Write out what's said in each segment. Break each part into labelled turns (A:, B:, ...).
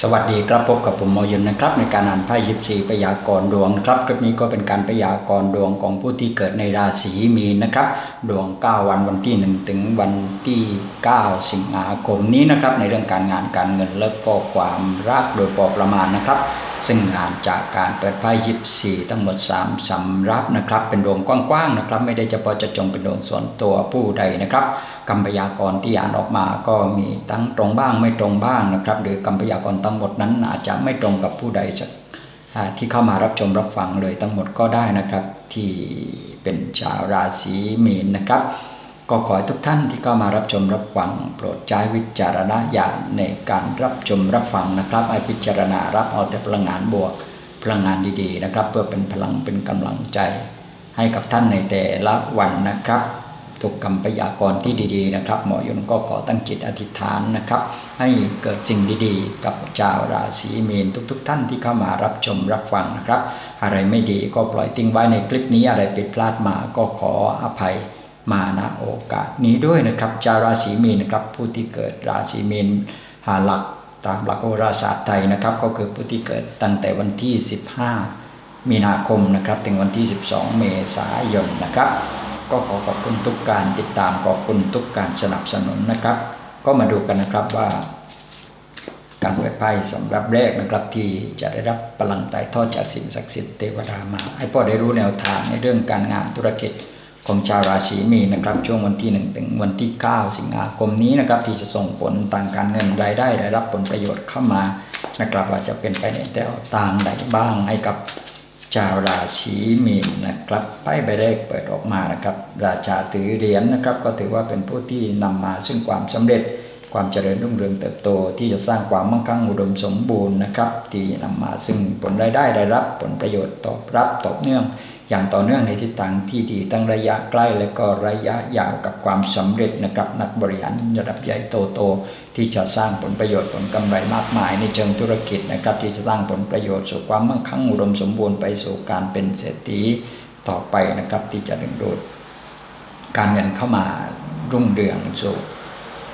A: สวัสดีครับพบกับผมมอยุนนะครับ ในการอ่านไพ่ยิปซีพยากรณ์ดวงครับคลิปนี้ก็เป็นการพยากรณ์ดวงของผู้ที่เกิดในราศีมีนนะครับ ดวง 9 วันวันที่ 1 ถึงวันที่ 9 สิงหาคมนี้นะครับ ในเรื่องการงานการเงินและก็ความรักโดยปอประมาณนะครับ ซึ่งอ่านจากการเปิดไพ่ยิปซีทั้งหมด 3สำรับนะครับ เป็นดวงกว้างๆนะครับ ไม่ได้เฉพาะจะจงเป็นดวงส่วนตัวผู้ใดนะครับคำพยากรที่อ่านออกมาก็มีทั้งตรงบ้างไม่ตรงบ้างนะครับ หรือคำพยากรทั้งหมดนั้นอาจจะไม่ตรงกับผู้ใดที่เข้ามารับชมรับฟังเลยทั้งหมดก็ได้นะครับ ที่เป็นชาวราศีมีนนะครับ ก็ขอให้ทุกท่านที่เข้ามารับชมรับฟัง โปรดใช้วิจารณญาณในการรับชมรับฟังนะครับให้พิจารณารับเอาแต่พลังงานบวก พลังงานดีๆนะครับ เพื่อเป็นพลังเป็นกำลังใจ ให้กับท่านในแต่ละวันนะครับทุกคำพยากรณ์ที่ดีๆนะครับ หมอยนก็ขอตั้งจิตอธิษฐานนะครับ ให้เกิดสิ่งดีๆ กับชาวราศีมีนทุก ๆ ท่านที่เข้ามารับชมรับฟังนะครับ อะไรไม่ดีก็ปล่อยทิ้งไว้ในคลิปนี้อะไรผิดพลาดมาก็ขออภัย มาณโอกาสนี้ด้วยนะครับชาวราศีมีนนะครับผู้ที่เกิดราศีมีนหาหลักตามหลักโหราศาสตร์ไทยนะครับก็คือผู้ที่เกิดตั้งแต่วันที่ 15 มีนาคมนะครับถึงวันที่ 12 เมษายนนะครับ ก็ขอขอบคุณทุกการติดตามขอบคุณทุกการสนับสนุนนะครับ ก็มาดูกันนะครับว่า การเปิดไพ่สำหรับแรกนะครับที่จะได้รับพลังไต่ทอดจากสิ่งศักดิ์สิทธิ์เทวดามาให้พ่อได้รู้แนวทางในเรื่องการงานธุรกิจ ของชาวราศีมีนนะครับ ช่วงวันที่1ถึงวันที่ 9 สิงหาคมนี้นะครับ ที่จะส่งผลทางการเงินรายได้ได้รับผลประโยชน์เข้ามานะครับว่าจะเป็นไปในแนวทางใดบ้างให้กับชาวราศีมีนนะครับไพ่ใบแรกเปิดออกมานะครับ ราชาถือเหรียญนนะครับ ก็ถือว่าเป็นผู้ที่นำมาซึ่งความสำเร็จความเจริญรุ่งเรืองเติบโตที่จะสร้างความมั่งคั่งอุดมสมบูรณ์นะครับ ที่นำมาซึ่งผลรายได้ได้รับผลประโยชน์ตอบรับตอบเนื่อง อย่างต่อเนื่องในทิศทางที่ดีทั้งระยะใกล้และก็ระยะยาวกับความสำเร็จนะครับนักบริหารระดับใหญ่โตโต ที่จะสร้างผลประโยชน์ผลกำไรมากมาย ในเชิงธุรกิจนะครับที่จะสร้างผลประโยชน์สู่ความมั่งคั่งอุดมสมบูรณ์ไปสู่การเป็นเศรษฐีต่อไปนะครับที่จะดึงดูดการเงินเข้ามารุ่งเรืองสู่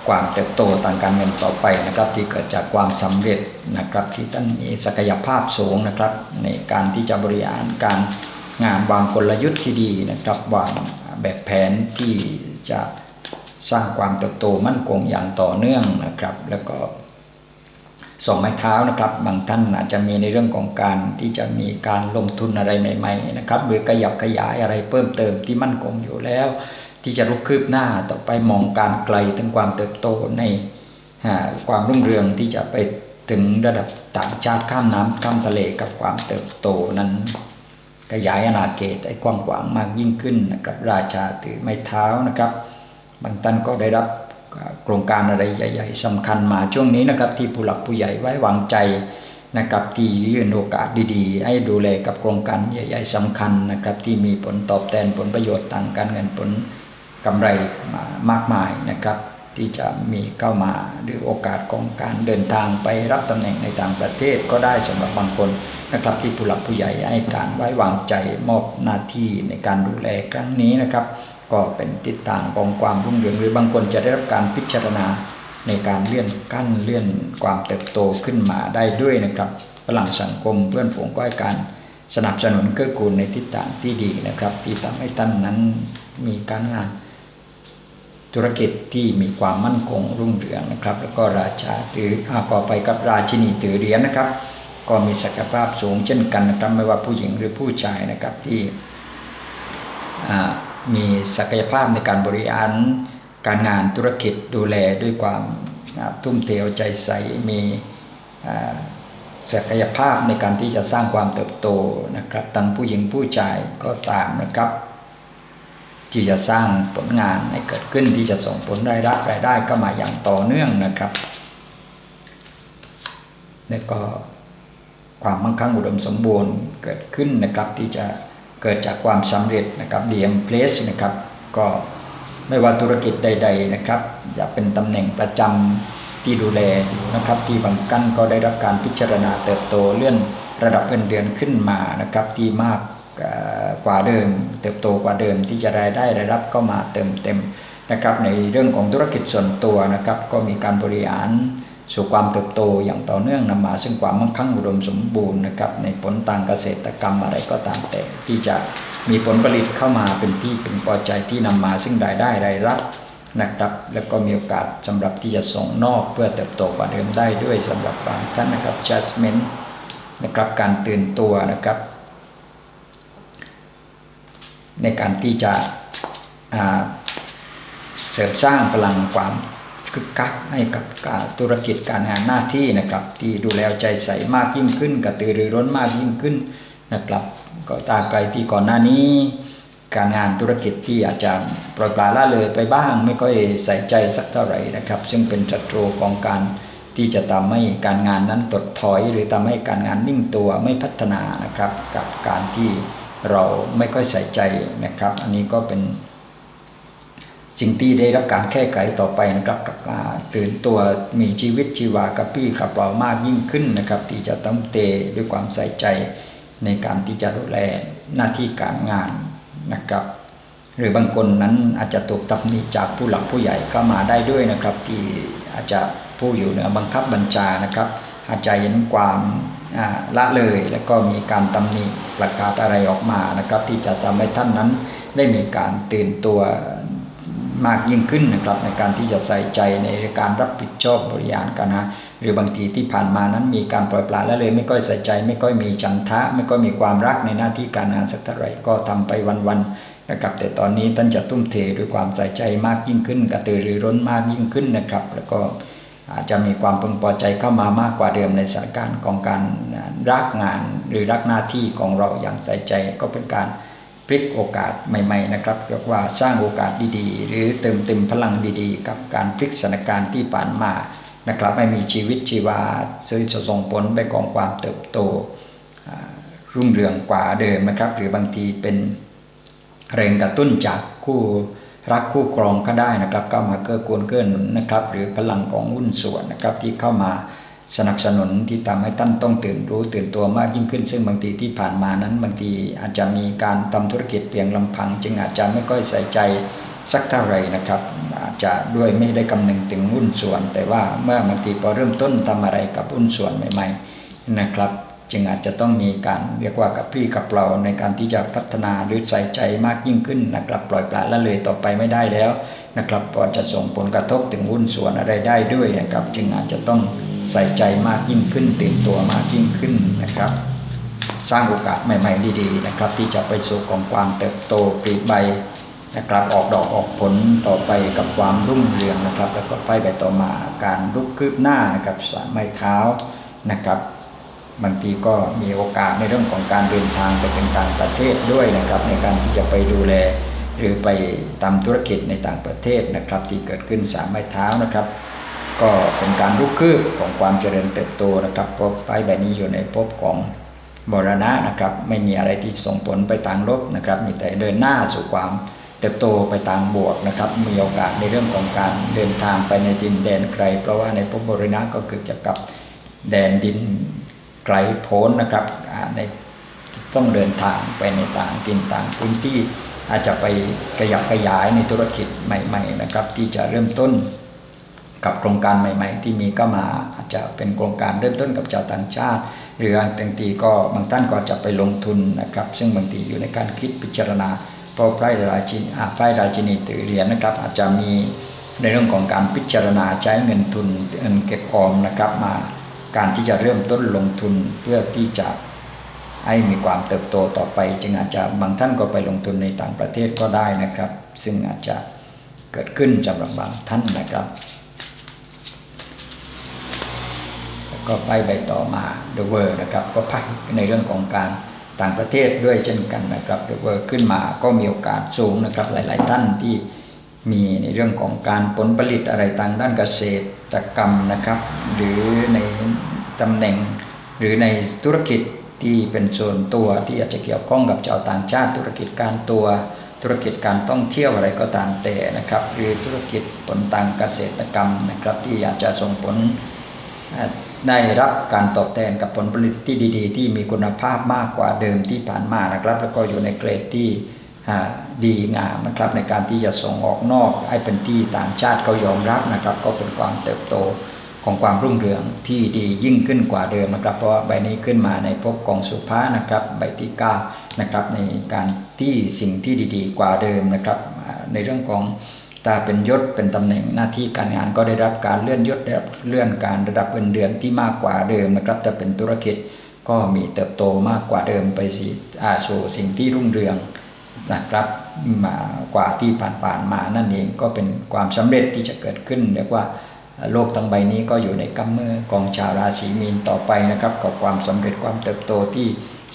A: ความเติบโตทางการเงินต่อไปนะครับ ที่เกิดจากความสำเร็จนะครับ ที่ท่านมีศักยภาพสูงนะครับ ในการที่จะบริหารการ งานวางกลยุทธ์ที่ดีนะครับวางแบบแผนที่จะสร้างความเติบโตมั่นคงอย่างต่อเนื่องนะครับ แล้วก็สองไม้เท้านะครับ บางท่านอาจจะมีในเรื่องของการที่จะมีการลงทุนอะไรใหม่ๆนะครับ หรือขยับขยายอะไรเพิ่มเติมที่มั่นคงอยู่แล้ว ที่จะลุกคืบหน้าต่อไปมองการไกลถึงความเติบโตในความรุ่งเรืองที่จะไปถึงระดับต่างชาติข้ามน้ำข้ามทะเลกับความเติบโตนั้น ขยายอาณาเขตให้กว้างขวางมากยิ่งขึ้นนะครับ ราชาถือไม้เท้านะครับ บางท่านก็ได้รับโครงการอะไรใหญ่ ๆสำคัญมาช่วงนี้นะครับ ที่ผู้หลักผู้ใหญ่ไว้วางใจนะครับ ที่ยื่นโอกาสดีๆ ให้ดูแลกับโครงการใหญ่ ๆสำคัญนะครับ ที่มีผลตอบแทนผลประโยชน์ทางการเงินผลกำไรมามากมายนะครับ ที่จะมีเข้ามาหรือโอกาสของการเดินทางไปรับตำแหน่งในต่างประเทศก็ได้สำหรับบางคนนะครับที่ผู้หลักผู้ใหญ่ให้การไว้วางใจมอบหน้าที่ในการดูแลครั้งนี้นะครับ ก็เป็นทิศทางของความรุ่งเรืองหรือบางคนจะได้รับการพิจารณาในการเลื่อนกั้นเลื่อนความเติบโตขึ้นมาได้ด้วยนะครับพลังสังคมเพื่อนฝูงก็ให้การสนับสนุนเกื้อกูลในทิศทางที่ดีนะครับ ที่ทำให้ท่านนั้นมีการงาน ธุรกิจที่มีความมั่นคงรุ่งเรืองนะครับ แล้วก็ราชาถืออาก่อไปกับราชินีถือเหรียญนะครับ ก็มีศักยภาพสูงเช่นกันนะครับไม่ว่าผู้หญิงหรือผู้ชายนะครับที่มีศักยภาพในการบริหารการงานธุรกิจดูแลด้วยความทุ่มเทใจใส่มีศักยภาพในการที่จะสร้างความเติบโตนะครับทั้งผู้หญิงผู้ชายก็ตามนะครับ ที่จะสร้างผลงานให้เกิดขึ้นที่จะส่งผลรายได้รายได้ก็มาอย่างต่อเนื่องนะครับแล้วก็ความมั่งคั่งอุดมสมบูรณ์เกิดขึ้นนะครับ ที่จะเกิดจากความสำเร็จนะครับ DM Place นะครับ ก็ไม่ว่าธุรกิจใด ๆนะครับจะเป็นตำแหน่งประจำที่ดูแลอยู่นะครับ ที่บางกั้นก็ได้รับการพิจารณาเติบโตเลื่อนระดับเงินเดือนขึ้นมานะครับที่มาก กว่าเดิม เติบโตกว่าเดิมที่จะรายได้ได้รับก็มาเติมเต็มนะครับ ในเรื่องของธุรกิจส่วนตัวนะครับ ก็มีการบริหารสู่ความเติบโตอย่างต่อเนื่องนำมา ซึ่งความมั่งคั่งอุดมสมบูรณ์นะครับในผลทางเกษตรกรรมอะไรก็ตามแต่ที่จะมีผลผลิตเข้ามาเป็นที่เป็นพอใจที่นำมา ซึ่งรายได้รายรับนะครับแล้วก็มีโอกาสสำหรับที่จะส่งนอกเพื่อเติบโตกว่าเดิมได้ด้วยสำหรับบางท่านนะครับ judgment นะครับการตื่นตัวนะครับ ในการที่จะเสริมสร้างพลังความคึกคักให้กับการธุรกิจการงานหน้าที่นะครับ ที่ดูแลใจใสมากยิ่งขึ้น กระตือรือร้นมากยิ่งขึ้นนะครับ ก็ตาไกลที่ก่อนหน้านี้ การงานธุรกิจที่อาจจะปล่อยปละละเลยไปบ้าง ไม่ค่อยใส่ใจสักเท่าไหร่นะครับ ซึ่งเป็นศัตรูของการที่จะทำให้การงานนั้นตดถอย หรือทำให้การงานนิ่งตัวไม่พัฒนานะครับ กับการที่ เราไม่ค่อยใส่ใจนะครับ อันนี้ก็เป็นสิ่งที่ได้รับการแก้ไขต่อไปนะครับกับการตื่นตัวมีชีวิตชีวากับพี่กับเรามากยิ่งขึ้นนะครับ ที่จะต้องเตด้วยความใส่ใจในการที่จะดูแลหน้าที่การงานนะครับ หรือบางคนนั้นอาจจะถูกตำหนิจากผู้หลักผู้ใหญ่เข้ามาได้ด้วยนะครับ ที่อาจจะผู้อยู่เหนือบังคับบัญชานะครับ อาจจะเห็นความละเลย แล้วก็มีการตำหนิประกาศอะไรออกมานะครับ ที่จะทำให้ท่านนั้นได้มีการตื่นตัวมากยิ่งขึ้นนะครับในการที่จะใส่ใจในการรับผิดชอบบริหารกันนะหรือบางทีที่ผ่านมานั้นมีการปล่อยปละละเลย ไม่ค่อยใส่ใจ ไม่ค่อยมีจันทะ ไม่ค่อยมีความรักในหน้าที่การงานสักเท่าไหร่ก็ทำไปวันๆนะครับ แต่ตอนนี้ท่านจะทุ่มเทด้วยความใส่ใจมากยิ่งขึ้นกระตือรือร้นมากยิ่งขึ้นนะครับ แล้วก็ อาจจะมีความพึงพอใจเข้ามามากกว่าเดิมในสถานการณ์ของการรักงานหรือรักหน้าที่ของเราอย่างใส่ใจก็เป็นการพลิกโอกาสใหม่ ๆ นะครับเรียกว่าสร้างโอกาสดีๆ หรือเติมเต็มพลังดีๆ กับการพลิกสถานการณ์ที่ผ่านมานะครับให้มีชีวิตชีวาซึ่งจะส่งผลไปกองความเติบโตรุ่งเรืองกว่าเดิมนะครับ หรือบางทีเป็นแรงกระตุ้นจากคู่ รักคู่ครองก็ได้นะครับเข้ามาเกื้อกูลเกื้อหนุนนะครับ หรือพลังของหุ้นส่วนนะครับที่เข้ามาสนับสนุนที่ทำให้ท่านต้องตื่นรู้ตื่นตัวมากยิ่งขึ้น ซึ่งบางทีที่ผ่านมานั้นบางทีอาจจะมีการทำธุรกิจเพียงลำพัง จึงอาจจะไม่ค่อยใส่ใจสักเท่าไหร่นะครับ อาจจะด้วยไม่ได้กำนึงถึงหุ้นส่วน แต่ว่าเมื่อบางทีพอเริ่มต้นทำอะไรกับหุ้นส่วนใหม่ ๆ นะครับ จึงอาจจะต้องมีการเรียกว่ากับพี่กับเราในการที่จะพัฒนาหรือใส่ใจมากยิ่งขึ้นนะครับปล่อยปละละเลยต่อไปไม่ได้แล้วนะครับพอจะส่งผลกระทบถึงหุ้นส่วนอะไรได้ด้วยนะครับ จึงอาจจะต้องใส่ใจมากยิ่งขึ้นตื่นตัวมากยิ่งขึ้นนะครับ สร้างโอกาสใหม่ ๆ ดีๆนะครับ ที่จะไปสู่ของความเติบโตปลีใบนะครับออกดอกออกผลต่อไปกับความรุ่งเรืองนะครับ แล้วก็ไปไปต่อมาการลุกคืบหน้านะครับสายไม้เท้านะครับ บางทีก็มีโอกาสในเรื่องของการเดินทางไปถึงต่างประเทศด้วยนะครับ ในการที่จะไปดูแล หรือไปทำธุรกิจในต่างประเทศนะครับ ที่เกิดขึ้นสามไม้เท้านะครับ ก็เป็นการลุกคืบของความเจริญเติบโตนะครับพบไปแบบนี้อยู่ในภพของบรณะนะครับไม่มีอะไรที่ส่งผลไปทางลบนะครับ มีแต่เดินหน้าสู่ความเติบโตไปตามบวกนะครับ มีโอกาสในเรื่องของการเดินทางไปในดินแดนไกล เพราะว่าในภพบรณะก็คือจะกับแดนดิน ไกลโพ้นนะครับในต้องเดินทางไปในต่างถิ่นต่างพื้นที่อาจจะไปขยับขยายในธุรกิจใหม่ ๆ นะครับ ที่จะเริ่มต้นกับโครงการใหม่ ๆ ที่มีก็มาอาจจะเป็นโครงการเริ่มต้นกับชาวต่างชาติ หรือบางทีก็บางท่านก็จะไปลงทุนนะครับ ซึ่งบางทีอยู่ในการคิดพิจารณาเพราะไพรราชินีไพรราชินีตือเรียนนะครับ อาจจะมีในเรื่องของการพิจารณาใช้เงินทุนเงินเก็บออมนะครับมา การที่จะเริ่มต้นลงทุนเพื่อที่จะให้มีความเติบโตต่อไป จึงอาจจะบางท่านก็ไปลงทุนในต่างประเทศก็ได้นะครับ ซึ่งอาจจะเกิดขึ้นสำหรับบางท่านนะครับ แล้วก็ไปไปต่อมาเดเวอร์นะครับ ก็พักในเรื่องของการต่างประเทศด้วยเช่นกันนะครับเดเวอร์ขึ้นมาก็มีโอกาสสูงนะครับหลาย ๆ ท่านที่ มีในเรื่องของการผลผลิตอะไรทางด้านเกษตรกรรมนะครับ หรือในตำแหน่งหรือในธุรกิจที่เป็นส่วนตัวที่อาจจะเกี่ยวข้องกับชาวต่างชาติ ธุรกิจการตัวธุรกิจการท่องเที่ยวอะไรก็ตามแต่นะครับหรือธุรกิจผลทางเกษตรกรรมนะครับ ที่อาจจะส่งผลได้รับการตอบแทนกับผลผลิตที่ดี ๆ ที่มีคุณภาพมากกว่าเดิมที่ผ่านมานะครับ แล้วก็อยู่ในเกรดที่ ดีงามนะครับในการที่จะส่งออกนอกให้เป็นที่ต่างชาติเขายอมรับนะครับ ก็เป็นความเติบโตของความรุ่งเรืองที่ดียิ่งขึ้นกว่าเดิมนะครับ เพราะใบนี้ขึ้นมาในภพกองสุภานะครับใบที่เก้านะครับในการที่สิ่งที่ดี ๆ กว่าเดิมนะครับ ในเรื่องของตาเป็นยศเป็นตำแหน่งหน้าที่การงานก็ได้รับการเลื่อนยศได้รับเลื่อนการระดับเงินเดือนที่มากกว่าเดิมนะครับแต่เป็นธุรกิจก็มีเติบโตมากกว่าเดิมไปสิอาสู่สิ่งที่รุ่งเรือง นะครับมากว่าที่ผ่านๆมานั่นเองก็เป็นความสำเร็จที่จะเกิดขึ้นเรียกว่าโลกทั้งใบนี้ก็อยู่ในกำมือของชาวราศีมีนต่อไปนะครับ กับความสำเร็จความเติบโตที่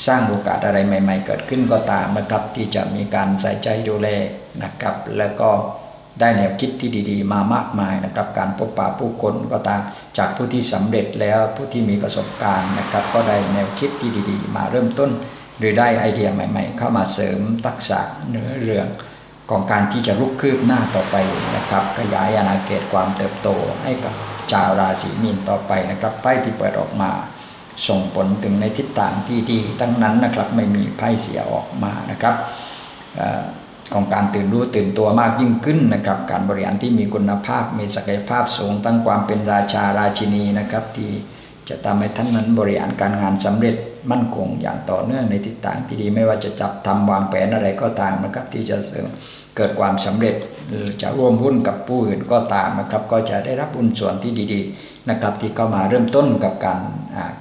A: สร้างโอกาสอะไรใหม่ ๆ เกิดขึ้นก็ตามนะครับ ที่จะมีการใส่ใจดูแลนะครับ แล้วก็ได้แนวคิดที่ดีๆ มามากมายนะครับ การพบปะผู้คนก็ตามจากผู้ที่สำเร็จแล้วผู้ที่มีประสบการณ์นะครับ ก็ได้แนวคิดที่ดี ๆ มาเริ่มต้น หรือได้ไอเดียใหม่ ๆ เข้ามาเสริมทักษะเนื้อเรื่องของการที่จะลุกคืบหน้าต่อไปนะครับ ขยายอาณาเขตความเติบโตให้กับชาวราศีมีนต่อไปนะครับไพ่ที่เปิดออกมา ส่งผลถึงในทิศทางที่ดีทั้งนั้นนะครับไม่มีไพ่เสียออกมานะครับอของการตื่นรู้ตื่นตัวมากยิ่งขึ้นนะครับ การบริหารที่มีคุณภาพมีศักยภาพสูงตั้งความเป็นราชาราชินีนะครับที่ จะทำให้ท่านนั้นบริหารการงานสำเร็จมั่นคงอย่างต่อเนื่องในทิศทางที่ดีไม่ว่าจะจับทำวางแผนอะไรก็ตามนะครับที่จะเสริมเกิดความสำเร็จหรือจะร่วมหุ้นกับผู้อื่นก็ตามนะครับ ก็จะได้รับหุ้นส่วนที่ดีๆนะครับ ที่เข้ามาเริ่มต้นกับการ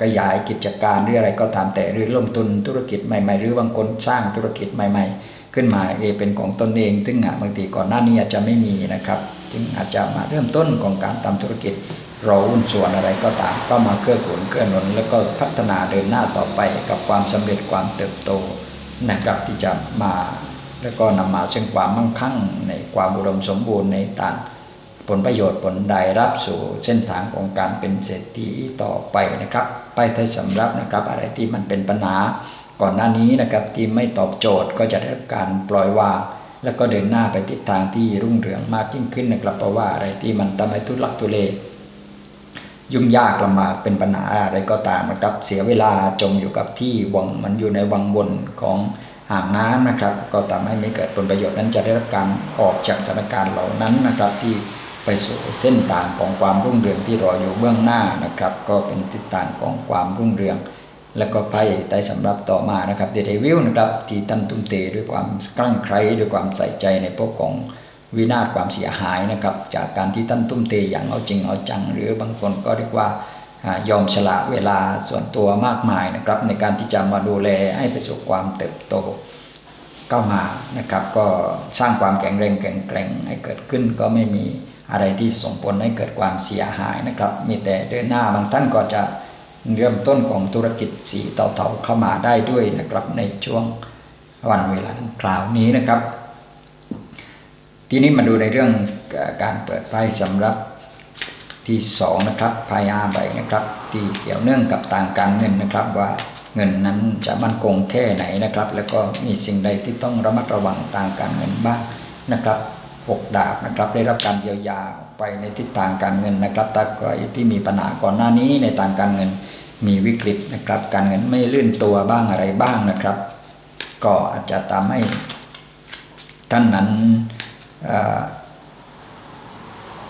A: ขยายกิจการหรืออะไรก็ตามแต่หรือลงทุนธุรกิจใหม่ ๆ หรือบางคนสร้างธุรกิจใหม่ ๆ ขึ้นมาเอเป็นของตนเอง ซึ่งบางทีก่อนหน้านี้อาจจะไม่มีนะครับ จึงอาจจะมาเริ่มต้นของการทำธุรกิจ เรอหุ้นส่วนอะไรก็ตามก็มาเกื้อกูลเกื้อหนุน แล้วก็พัฒนาเดินหน้าต่อไปกับความสำเร็จความเติบโตนะครับที่จะมาแล้วก็นำมาซึ่งความมั่งคั่งในความอุดมสมบูรณ์ในต่างผลประโยชน์ผลใดรับสู่เส้นทางของการเป็นเศรษฐีต่อไปนะครับไปไทยสำรับนะครับ อะไรที่มันเป็นปัญหาก่อนหน้านี้นะครับที่ไม่ตอบโจทย์ก็จะได้รับการปล่อยวางแล้วก็เดินหน้าไปทิศทางที่รุ่งเรืองมากยิ่งขึ้นนะครับเพราะว่าอะไรที่มันทำให้ทุลักทุเล ยุ่งยากลำบากเป็นปัญหาอะไรก็ตามนะครับ เสียเวลาจมอยู่กับที่วังมันอยู่ในวังวนของอ่างน้ำนะครับ ก็ทำให้ไม่เกิดผลประโยชน์นั้นจะได้รับการออกจากสถานการณ์เหล่านั้นนะครับ ที่ไปสู่เส้นทางของความรุ่งเรืองที่รออยู่เบื้องหน้านะครับ ก็เป็นทิศทางของความรุ่งเรือง แล้วก็ไพ่ใต้สำรับต่อมานะครับเดวิลนะครับที่ตั้นตุ้มเตด้วยความกลั้งไคร้ด้วยความใส่ใจในพวกของ วินาศความเสียหายนะครับ จากการที่ท่านตุ้มเตอย่างเอาจริงเอาจัง หรือบางคนก็เรียกว่าอยอมฉละเวลาส่วนตัวมากมายนะครับ ในการที่จะมาดูแลให้ประสบความเติบโตเข้ามานะครับ ก็สร้างความแข็งแรงแข็งแกร่งให้เกิดขึ้นก็ไม่มีอะไรที่ส่งผลให้เกิดความเสียหายนะครับ มีแต่เดินหน้าบางท่านก็จะเริ่มต้นของธุรกิจสีเตาๆเข้ามาได้ด้วยนะครับในช่วงวันเวลาดังกล่าวนี้นะครับ ทีนี้มาดูในเรื่องการเปิดไพ่สำหรับที่สองนะครับไพ่อาใบนะครับ ที่เกี่ยวเนื่องกับต่างการเงินนะครับว่าเงินนั้นจะมั่นคงแค่ไหนนะครับ แล้วก็มีสิ่งใดที่ต้องระมัดระวังต่างการเงินบ้างนะครับหกดาบนะครับได้รับการเยียวยาไปในทิศทางการเงินนะครับถ้าใครที่มีปัญหาก่อนหน้านี้ในทางการเงินมีวิกฤตนะครับ การเงินไม่ลื่นตัวบ้างอะไรบ้างนะครับ ก็อาจจะทำให้ท่านนั้น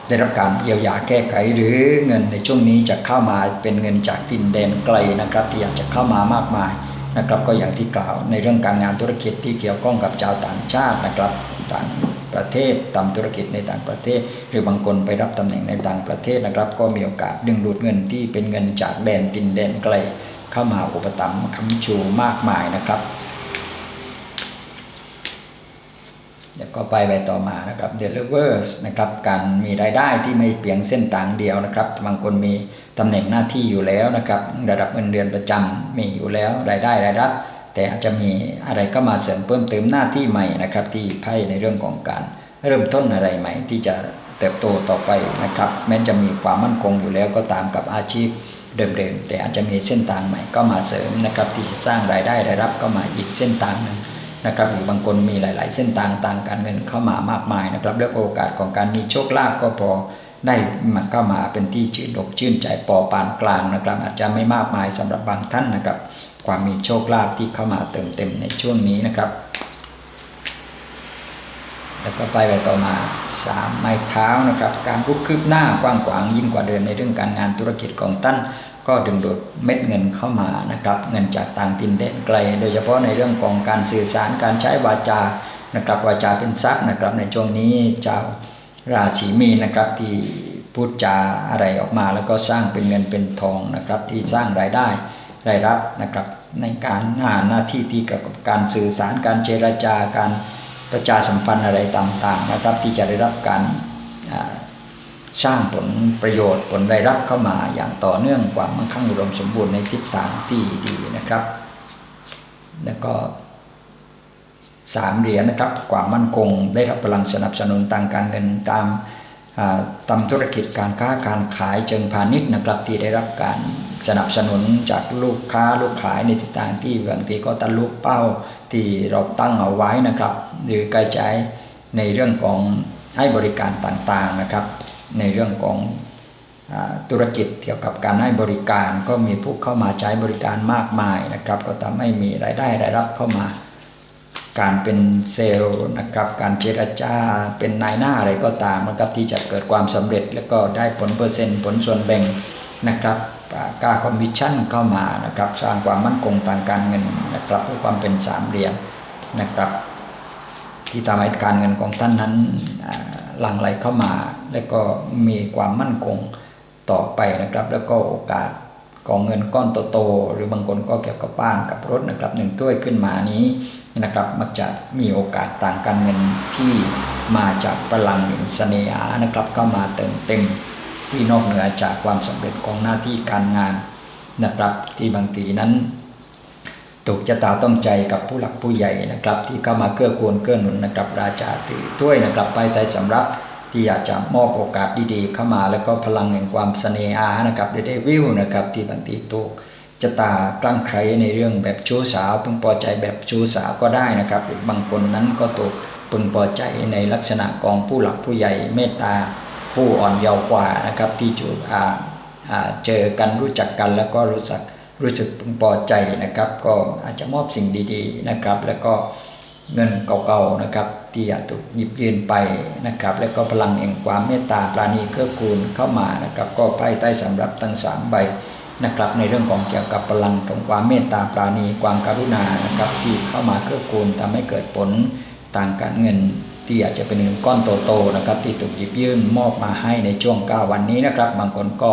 A: ได้รับการเยียวยาแก้ไขหรือเงินในช่วงนี้จะเข้ามาเป็นเงินจากดินแดนไกลนะครับ ที่อยากจะเข้ามามากมายนะครับ ก็อย่างที่กล่าวในเรื่องการงานธุรกิจที่เกี่ยวข้องกับชาวต่างชาตินะครับต่างประเทศทำธุรกิจในต่างประเทศ หรือบางคนไปรับตำแหน่งในต่างประเทศนะครับ ก็มีโอกาสดึงดูดเงินที่เป็นเงินจากแดนดินแดนไกล เข้ามาอุปถัมภ์ค้ำชูมากมายนะครับ เดี๋ยวก็ไปไปต่อมานะครับ delivers นะครับการมีรายได้ที่ไม่เพียงเส้นทางเดียวนะครับ บางคนมีตำแหน่งหน้าที่อยู่แล้วนะครับ ระดับเงินเดือนประจำมีอยู่แล้วรายได้รายรับ แต่อาจจะมีอะไรก็มาเสริมเพิ่มเติมหน้าที่ใหม่นะครับ ที่ไพ่ในเรื่องของการเริ่มต้นอะไรใหม่ ที่จะเติบโตต่อไปนะครับ แม้จะมีความมั่นคงอยู่แล้วก็ตามกับอาชีพเดิมๆแต่อาจจะมีเส้นทางใหม่ก็มาเสริมนะครับ ที่จะสร้างรายได้รายรับก็มาอีกเส้นทางหนึ่ง นะครับหรือบางคนมีหลาย ๆ เส้นทางทางการเงินเข้ามามากมายนะครับแล้วโอกาสของการมีโชคลาภก็พอได้มาเข้ามาเป็นที่ชื่นอกชื่นใจปอปานกลางนะครับ อาจจะไม่มากมายสำหรับบางท่านนะครับ ความมีโชคลาภที่เข้ามาเติมเต็มในช่วงนี้นะครับ แล้วก็ไปไปต่อมาสามไม้เท้านะครับ การรุกคืบหน้ากว้างขวางยิ่งกว่าเดินในเรื่องการงานธุรกิจของท่าน ก็ดึงดูดเม็ดเงินเข้ามานะครับ เงินจากต่างถิ่นแดนไกล โดยเฉพาะในเรื่องของการสื่อสารการใช้วาจานะครับวาจาเป็นทรัพย์นะครับ ในช่วงนี้เจ้าราศีมีนนะครับที่พูดจาอะไรออกมา แล้วก็สร้างเป็นเงินเป็นทองนะครับ ที่สร้างรายได้รายรับนะครับ ในการงานหน้าที่ที่เกี่ยวกับการสื่อสารการเจรจาการประชาสัมพันธ์อะไรต่างๆนะครับ ที่จะได้รับการ สร้างผลประโยชน์ผลรายรับเข้ามาอย่างต่อเนื่องความมั่งคั่งอุดมสมบูรณ์ในทิศทางที่ดีนะครับ แล้วก็สามเหรียญนะครับ ความมั่นคงได้รับพลังสนับสนุนทางการเงินตามตามธุรกิจการค้าการขายเชิงพาณิชย์นะครับที่ได้รับการสนับสนุนจากลูกค้าลูกขายในทิศทางที่บางทีก็ตะลุเป้าที่เราตั้งเอาไว้นะครับ หรือกระจายในเรื่องของให้บริการต่างๆนะครับ ในเรื่องของธุรกิจเกี่ยวกับการให้บริการก็มีผู้เข้ามาใช้บริการมากมายนะครับ ก็ทำให้มีรายได้รายรับเข้ามา การเป็นเซลล์นะครับ การเจรจาเป็นนายหน้าอะไรก็ตามนะครับที่จะเกิดความสำเร็จ แล้วก็ได้ผลเปอร์เซ็นต์ผลส่วนแบ่งนะครับกล้าคอมมิชชั่นเข้ามานะครับ สร้างความมั่นคงทางการเงินนะครับด้วยความเป็นสามเหรียญนะครับ ที่ทำให้การเงินของท่านนั้นหลั่งไหลเข้ามา แล้วก็มีความมั่นคงต่อไปนะครับ แล้วก็โอกาสของเงินก้อนโตๆหรือบางคนก็เกี่ยวกับบ้านกับรถนะครับหนึ่งถ้วยขึ้นมานี้นะครับมักจะมีโอกาสต่างการเงินที่มาจากพลังแห่งเสน่หานะครับเข้ามาเติมเต็มที่นอกเหนือจากความสำเร็จของหน้าที่การงานนะครับ ที่บางทีนั้นถูกจะตาต้องใจกับผู้หลักผู้ใหญ่นะครับ ที่เข้ามาเกื้อกูลเกื้อหนุนนะครับ ราชาถือถ้วยนะครับไปแต่สำรับ ที่อยากจะมอบโอกาสดีๆ เข้ามาแล้วก็พลังแห่งความเสน่หานะครับได้วิวนะครับที่บางทีถูกจะตากลั่งใครในเรื่องแบบชู้สาวพึงพอใจแบบชู้สาวก็ได้นะครับหรือบางคนนั้นก็ถูกพึงพอใจในลักษณะของผู้หลักผู้ใหญ่เมตตาผู้อ่อนเยาว์กว่านะครับที่จูอ่าเจอกันรู้จักกันแล้วก็รู้จักรู้สึกพึงพอใจนะครับ ก็อาจจะมอบสิ่งดีๆนะครับ แล้วก็ เงินเก่าๆนะครับ ที่อาจถูกหยิบยืนไปนะครับ แล้วก็พลังแห่งความเมตตาปราณีเกื้อกูลเข้ามานะครับ ก็ไพ่ใต้สำหรับทั้งสามใบนะครับ ในเรื่องของเกี่ยวกับพลังของความเมตตาปราณีความกรุณานะครับ ที่เข้ามาเกื้อกูลทำให้เกิดผลทางการเงินที่อาจจะเป็นเงินก้อนโตๆนะครับ ที่ถูกหยิบยื่นมอบมาให้ในช่วง 9 วันนี้นะครับ บางคนก็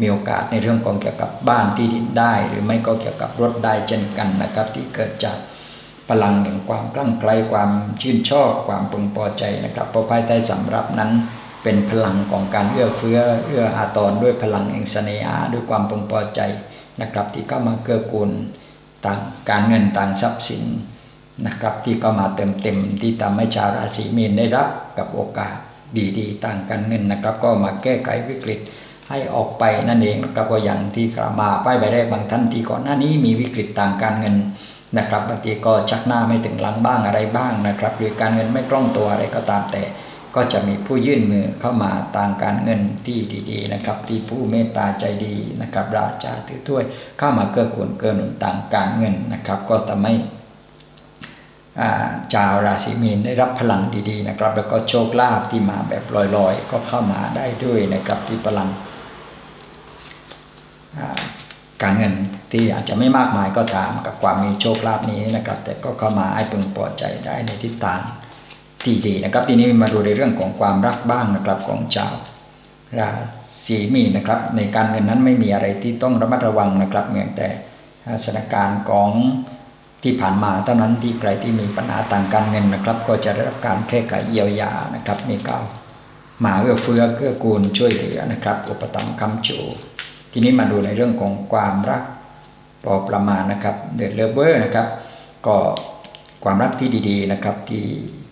A: มีโอกาสในเรื่องของเกี่ยวกับบ้านที่ดินได้ หรือไม่ก็เกี่ยวกับรถได้เช่นกันนะครับ ที่เกิดจาก พลังแห่งความกลั่งไกลความชื่นชอบความพึงพอใจนะครับพอภายใต้สำรับนั้นเป็นพลังของการเอื้อเฟื้อเอื้ออาทรด้วยพลังแห่งเสน่หาด้วยความพึงพอใจนะครับ ที่เข้ามาเกื้อกูลต่างการเงินต่างทรัพย์สินนะครับ ที่เข้ามาเติมเต็มที่ทำให้ชาวราศีมีนได้รับกับโอกาสดีๆ ต่างการเงินนะครับ ก็มาแก้ไขวิกฤตให้ออกไปนั่นเองนะครับก็อย่างที่กล่าวมาป้ายใบแรกบางท่านที่ก่อนหน้านี้มีวิกฤตต่างการเงิน นะครับบางทีก็ชักหน้าไม่ถึงหลังบ้างอะไรบ้างนะครับ หรือการเงินไม่คล่องตัวอะไรก็ตามแต่ ก็จะมีผู้ยื่นมือเข้ามาต่างการเงินที่ดีๆนะครับ ที่ผู้เมตตาใจดีนะครับ ราชาถือถ้วยเข้ามาเกื้อกูลเกื้อหนุนต่างการเงินนะครับ ก็ทำให้ชาวราศีมีนได้รับพลังดีๆนะครับ แล้วก็โชคลาภที่มาแบบลอยๆ ก็เข้ามาได้ด้วยนะครับที่พลัง การเงินที่อาจจะไม่มากมายก็ตามกับความมีโชคลาภนี้นะครับ แต่ก็เข้ามาให้พึงพอใจได้ในทิศทางที่ดีนะครับ ทีนี้มาดูในเรื่องของความรักบ้างนะครับของชาวราศีมีนะครับ ในการเงินนั้นไม่มีอะไรที่ต้องระมัดระวังนะครับเพียงแต่สถานการณ์ของที่ผ่านมาเท่านั้นที่ใครที่มีปัญหาต่างการเงินนะครับ ก็จะได้รับการแก้ไขเยียวยานะครับมีเก่ามาเอื้อเฟื้อเกื้อกูลช่วยเหลือนะครับ อุปถัมภ์คำจู ทีนี้มาดูในเรื่องของความรักพอประมาณนะครับเดอดเลเวอร์นะครับ ก็ความรักที่ดีๆนะครับ ที่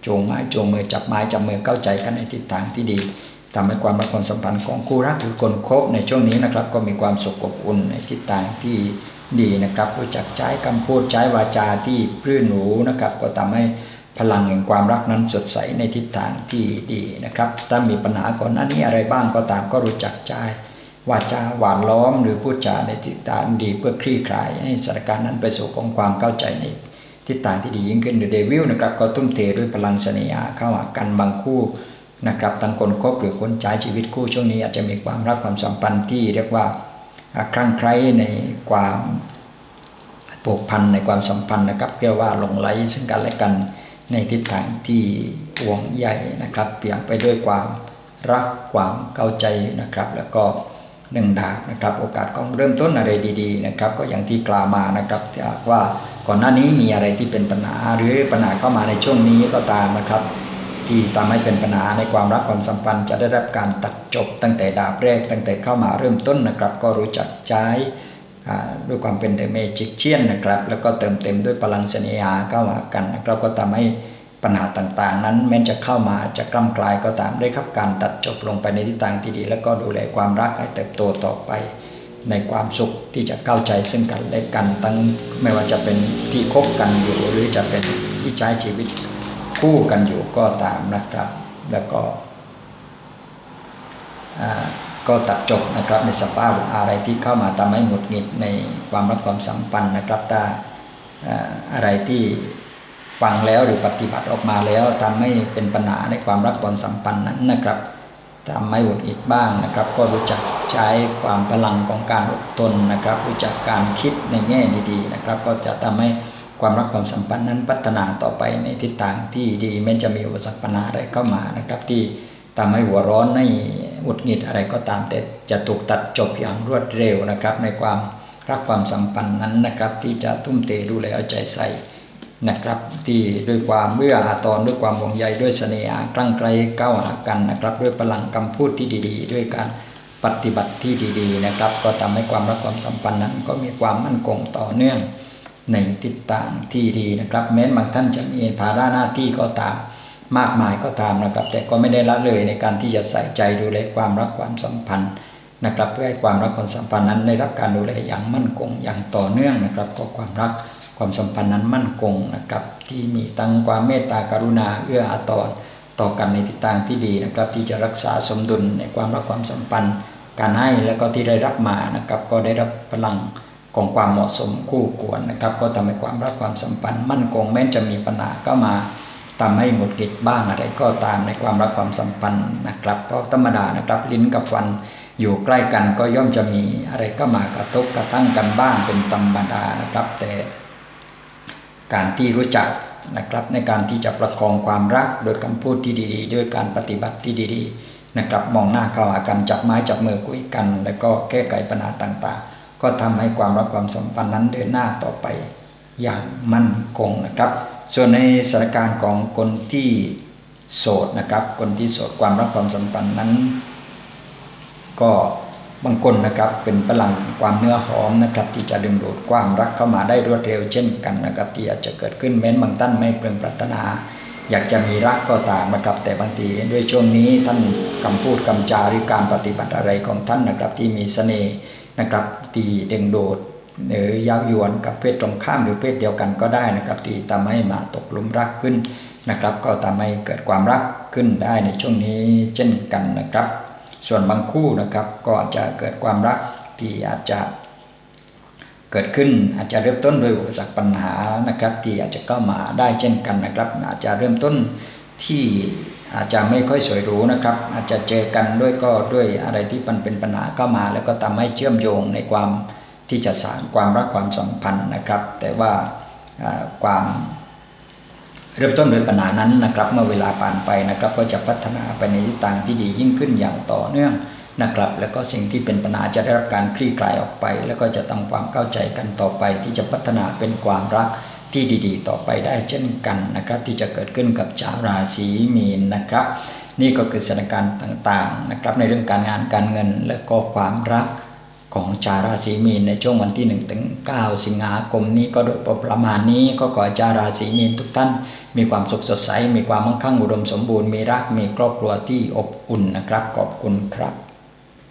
A: จงไม้จงมือจับไม้จับมือเข้าใจกันในทิศทางที่ดีทำให้ความรักความสัมพันธ์ของคู่รักหรือคนคบในช่วงนี้นะครับ ก็มีความสุขอบอุ่นในทิศทางที่ดีนะครับรู้จักใช้คำพูดใช้วาจาที่พื้นหนูนะครับ ก็ทำให้พลังแห่งความรักนั้นสดใสในทิศทางที่ดีนะครับ ถ้ามีปัญหาก่อนหน้านี้อะไรบ้างก็ตามก็รู้จักใช้ วาจาหวานล้อมหรือพูดจาในทิศทางดีเพื่อคลี่คลาย ให้สถานการณ์นั้นไปสู่ของความเข้าใจในทิศทางที่ดียิ่งขึ้นหรือเดวิลนะครับก็ทุ่มเทด้วยพลังเสน่หาเข้าหากันบางคู่นะครับทั้งคนคบหรือคนใช้ชีวิตคู่ช่วงนี้อาจจะมีความรักความสัมพันธ์ที่เรียกว่าคลั่งไคล้ในความผูกพันในความสัมพันธ์นะครับเรียกว่าหลงไหลซึ่งกันและกันในทิศทางที่ห่วงใยนะครับ เปลี่ยนไปด้วยความรักความเข้าใจนะครับ แล้วก็ หนึ่งดาบนะครับโอกาสของเริ่มต้นอะไรดีๆนะครับก็อย่างที่กล่าวมานะครับว่าก่อนหน้านี้มีอะไรที่เป็นปัญหาหรือปัญหาเข้ามาในช่วงนี้ก็ตามนะครับ ที่ทำให้เป็นปัญหาในความรักความสัมพันธ์จะได้รับการตัดจบตั้งแต่ดาบแรก ตั้งแต่เข้ามาเริ่มต้นนะครับ ก็รู้จักใช้ด้วยความเป็นเดเมจิกเชียนนะครับ แล้วก็เติมเต็มด้วยพลังเสน่หาเข้ามากันนะครับก็ทำให้ ปัญหาต่างๆ นั้นแม้จะเข้ามาจะกล้ำกลายก็ตามได้ครับการตัดจบลงไปในทิศทางที่ดี แล้วก็ดูแลความรักให้เติบโตต่อไป ในความสุขที่จะเข้าใจซึ่งกันและกันตั้งไม่ว่าจะเป็นที่คบกันอยู่หรือจะเป็นที่ใช้ชีวิตคู่กันอยู่ก็ตามนะครับ แล้วก็ก็ตัดจบนะครับในสภาพอะไรที่เข้ามาทำให้หงุดหงิดในความรักความสัมพันธ์นะครับถ้าอะไรที่ ฟังแล้วหรือปฏิบัติออกมาแล้วทำให้เป็นปัญหาในความรักความสัมพันธ์นั้นนะครับทำให้หงุดหงิดบ้างนะครับ ก็รู้จักใช้ความพลังของการอดทนนะครับ รู้จักการคิดในแง่ดีๆนะครับ ก็จะทำให้ความรักความสัมพันธ์นั้นพัฒนาต่อไปในทิศทางที่ดีแม้จะมีอุปสรรคปัญหาอะไรเข้ามานะครับ ที่ทำให้หัวร้อนในหงุดหงิดอะไรก็ตาม แต่จะถูกตัดจบอย่างรวดเร็วนะครับ ในความรักความสัมพันธ์นั้นนะครับ ที่จะทุ่มเทดูแลเอาใจใส่ นะครับที่ด้วยความเมื่ออาตอนด้วยความห่วงใยด้วยเสน่หากลั่งไกลก้าวหากันนะครับ ด้วยพลังคำพูดที่ดี ๆ ด้วยการปฏิบัติที่ดี ๆ นะครับ ก็ทำให้ความรักความสัมพันธ์นั้น ก็มีความมั่นคงต่อเนื่องในทิศทางที่ดีนะครับ แม้บางท่านจะมีภาระหน้าที่ก็ตามมากมายก็ตามนะครับ แต่ก็ไม่ได้ละเลยในการที่จะใส่ใจดูแลความรักความสัมพันธ์นะครับ เพื่อให้ความรักความสัมพันธ์นั้นได้รับการดูแลอย่างมั่นคงอย่างต่อเนื่องนะครับ ก็ความรัก ความสัมพันธ์นั้นมั่นคงนะครับ ที่มีตั้งความเมตตากรุณาเอื้ออาทรต่อกันในทิศทางที่ดีนะครับ ที่จะรักษาสมดุลในความรักความสัมพันธ์ การให้แล้วก็ที่ได้รับมานะครับ ก็ได้รับพลังของความเหมาะสมคู่ควรนะครับ ก็ทำให้ความรักความสัมพันธ์ มั่นคงแม้จะมีปัญหาก็มาทำให้หงุดหงิดบ้างอะไรก็ตามในความรักความสัมพันธ์นะครับ เพราะธรรมดานะครับลิ้นกับฟันอยู่ใกล้กันก็ย่อมจะมีอะไรก็มากระทบกระทั่งกันบ้างเป็นธรรมดานะครับ แต่ การที่รู้จักนะครับในการที่จะประคองความรักโดยคำพูดที่ดีๆ ด้วยการปฏิบัติที่ดีๆนะครับมองหน้าเข้าหากันจับไม้จับมือคุยกัน แล้วก็แก้ไขปัญหาต่างๆ ก็ทำให้ความรักความสัมพันธ์นั้นเดินหน้าต่อไปอย่างมั่นคงนะครับ ส่วนในสถานการณ์ของคนที่โสดนะครับ คนที่โสดความรักความสัมพันธ์นั้น ก็ บางคนนะครับเป็นพลังความเนื้อหอมนะครับ ที่จะดึงดูดความรักเข้ามาได้รวดเร็วเช่นกันนะครับ ที่อาจจะเกิดขึ้นแม้นบางท่านไม่เปล่งปรารถนา อยากจะมีรักก็ตามนะครับ แต่บางทีด้วยช่วงนี้ท่านคำพูดคำจาหรือการปฏิบัติอะไรของท่านนะครับ ที่มีเสน่ห์นะครับที่ดึงดูดหรือยาวยวนกับเพศตรงข้ามหรือเพศเดียวกันก็ได้นะครับที่ทำให้มาตกลุมรักขึ้นนะครับ ก็ทำให้เกิดความรักขึ้นได้ในช่วงนี้เช่นกันนะครับ ส่วนบางคู่นะครับก็จะเกิดความรักที่อาจจะเกิดขึ้นอาจจะเริ่มต้นด้วยอุปสรรคปัญหานะครับ ที่อาจจะเข้ามาได้เช่นกันนะครับ อาจจะเริ่มต้นที่อาจจะไม่ค่อยสวยหรูนะครับ อาจจะเจอกันด้วยก็ด้วยอะไรที่มันเป็นปัญหาเข้ามา แล้วก็ทำให้เชื่อมโยงในความที่จะสร้างความรักความสัมพันธ์นะครับ แต่ว่าความ เริ่มต้นโดยปัญหานั้นนะครับ เมื่อเวลาผ่านไปนะครับ ก็จะพัฒนาไปในทิศทางที่ดียิ่งขึ้นอย่างต่อเนื่องนะครับ แล้วก็สิ่งที่เป็นปัญหาจะได้รับการคลี่คลายออกไป แล้วก็จะทำความเข้าใจกันต่อไป ที่จะพัฒนาเป็นความรักที่ดีๆ ต่อไปได้เช่นกันนะครับ ที่จะเกิดขึ้นกับชาวราศีมีนนะครับ นี่ก็คือสถานการณ์ต่างๆนะครับ ในเรื่องการงานการเงิน และก็ความรักของชาวราศีมีนในช่วงวันที่1ถึง9สิงหาคมนี้ก็โดยประมาณนี้ก็ขอชาวราศีมีนทุกท่าน มีความสุขสดใส มีความมั่งคั่งอุดมสมบูรณ์ มีรัก มีครอบครัวที่อบอุ่นนะครับ ขอบคุณครับ